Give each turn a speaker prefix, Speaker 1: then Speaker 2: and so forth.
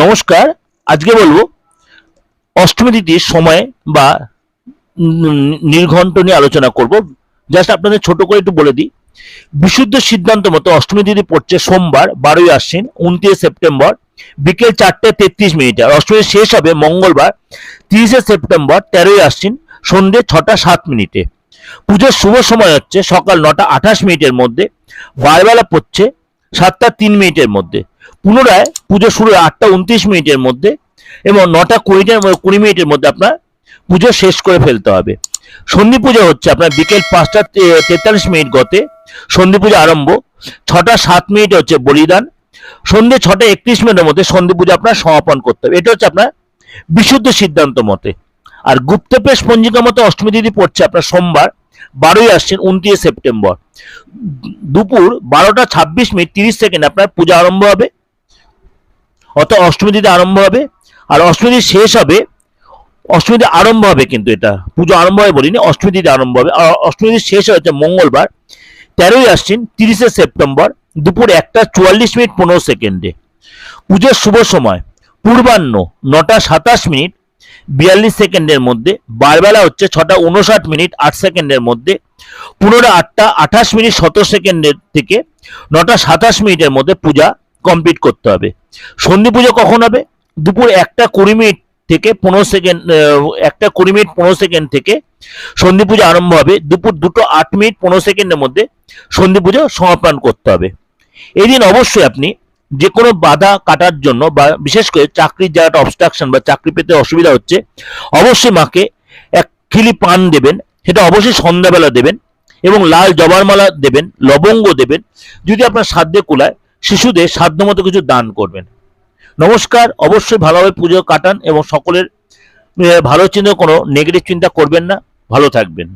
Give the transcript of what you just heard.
Speaker 1: নমস্কার, আজকে বলব অষ্টমী তিথির সময় বা নির্ঘণ্ট নিয়ে আলোচনা করব। জাস্ট আপনাদের ছোট করে একটু বলে দিই। বিশুদ্ধ সিদ্ধান্ত মতো অষ্টমী তিথি পড়ছে সোমবার, বারোই আশ্বিন, উনত্রিশে সেপ্টেম্বর, বিকেল চারটে তেত্রিশ মিনিটে। আর অষ্টমী শেষ হবে মঙ্গলবার, তিরিশে সেপ্টেম্বর, তেরোই আশ্বিন, সন্ধ্যে ছটা সাত মিনিটে। পুজোর শুভ সময় হচ্ছে সকাল নটা আঠাশ মিনিটের মধ্যে, বারবেলা পড়ছে সাতটা তিন মিনিটের মধ্যে। পুনরায় পুজো শুরু আটটা উনত্রিশ মিনিটের মধ্যে এবং নটা কুড়িটার কুড়ি মিনিটের মধ্যে আপনার পুজো শেষ করে ফেলতে হবে। সন্ধি পুজো হচ্ছে আপনার বিকেল পাঁচটা তেতাল্লিশ মিনিট গতে সন্ধি পুজো আরম্ভ। ছটা সাত মিনিট হচ্ছে বলিদান। সন্ধে ছটা একত্রিশ মিনিটের মধ্যে সন্ধি পুজো আপনার সমাপন করতে হবে। এটা হচ্ছে আপনার বিশুদ্ধ সিদ্ধান্ত মতে। আর গুপ্তপ্রেস পঞ্জিকা মতে অষ্টমী তিথি পড়ছে আপনার সোমবার, বারোই আসছেন উনত্রিশে সেপ্টেম্বর। দুপুর বারোটা ছাব্বিশ মিনিট তিরিশ সেকেন্ড আপনার পূজা আরম্ভ হবে। অর্থাৎ অষ্টমী তিথি আরম্ভ হবে। আর অষ্টমী শেষ হবে, অষ্টমী তিথি আরম্ভ হবে কিন্তু এটা। পুজো আরম্ভ হবে বলিনি, অষ্টমী তিথি আরম্ভ হবে। আর অষ্টমী শেষ হচ্ছে মঙ্গলবার, তেরোই আসছেন তিরিশে সেপ্টেম্বর, দুপুর একটা চুয়াল্লিশ মিনিট পনেরো সেকেন্ডে। পুজোর শুভ সময়, পূর্বাহ্ন নটা সাতাশ মিনিট, বিয়াল্লিশ সেকেন্ডের মধ্যে, বারবেলা হচ্ছে ছটা উনষাট মিনিট, আট সেকেন্ডের মধ্যে, পুনরায় আটটা আঠাশ মিনিট, সতেরো সেকেন্ডের থেকে নটা সাতাশ মিনিটের মধ্যে পূজা কমপ্লিট করতে হবে। সন্ধি পুজো কখন হবে? দুপুর একটা কুড়ি মিনিট থেকে পনেরো সেকেন্ড একটা কুড়ি মিনিট পনেরো সেকেন্ড থেকে সন্ধি পুজো আরম্ভ হবে। দুপুর দুটো আট মিনিট পনেরো সেকেন্ডের মধ্যে সন্ধি পুজো সমাপন করতে হবে। এই দিন অবশ্যই আপনি যে কোনো বাধা কাটার জন্য বা বিশেষ করে চাকরির জায়গাটা অবস্ট্রাকশন বা চাকরি পেতে অসুবিধা হচ্ছে, অবশ্যই মাকে এক খিলি পান দেবেন। সেটা অবশ্যই সন্ধ্যাবেলা দেবেন এবং লাল জবার মালা দেবেন, লবঙ্গ দেবেন। যদি আপনার সাধ্যে কুলায় শিশুদের সাধ্যমতো কিছু দান করবেন। নমস্কার, অবশ্যই ভালোভাবে পুজো কাটান এবং সকলের ভালো চিন্তা কোনো নেগেটিভ চিন্তা করবেন না। ভালো থাকবেন।